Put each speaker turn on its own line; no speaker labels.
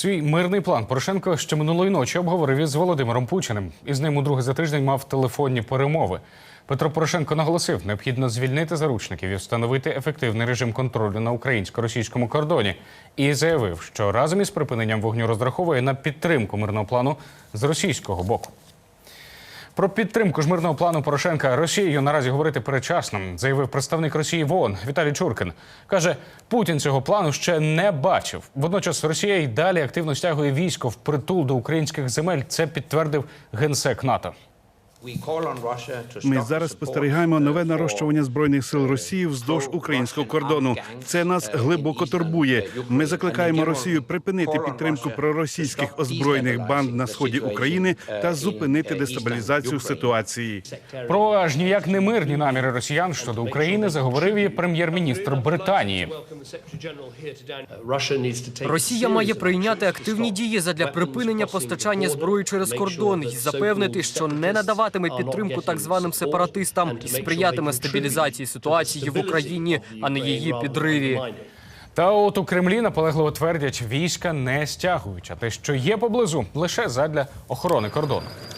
Свій мирний план Порошенко ще минулої ночі обговорив із Володимиром Путіним. Із ним у друге за тиждень мав телефонні перемови. Петро Порошенко наголосив, необхідно звільнити заручників і встановити ефективний режим контролю на українсько-російському кордоні. І заявив, що разом із припиненням вогню розраховує на підтримку мирного плану з російського боку. Про підтримку ж мирного плану Порошенка Росією наразі говорити передчасно, заявив представник Росії в ООН Віталій Чуркін. Каже, Путін цього плану ще не бачив. Водночас Росія й далі активно стягує військо в притул до українських земель. Це підтвердив генсек НАТО.
Ми зараз спостерігаємо нове нарощування збройних сил Росії вздовж українського кордону. Це нас глибоко турбує. Ми закликаємо Росію припинити підтримку проросійських озброєних банд на сході України та зупинити дестабілізацію ситуації.
Про аж ніяк не мирні наміри росіян щодо України заговорив і прем'єр-міністр Британії.
Росія має прийняти активні дії задля припинення постачання зброї через кордон і запевнити, що не надаватиме підтримку так званим сепаратистам і сприятиме стабілізації ситуації в Україні, а не її підриві.
Та от у Кремлі наполегливо твердять, війська не стягують, а те, що є поблизу, лише задля охорони кордону.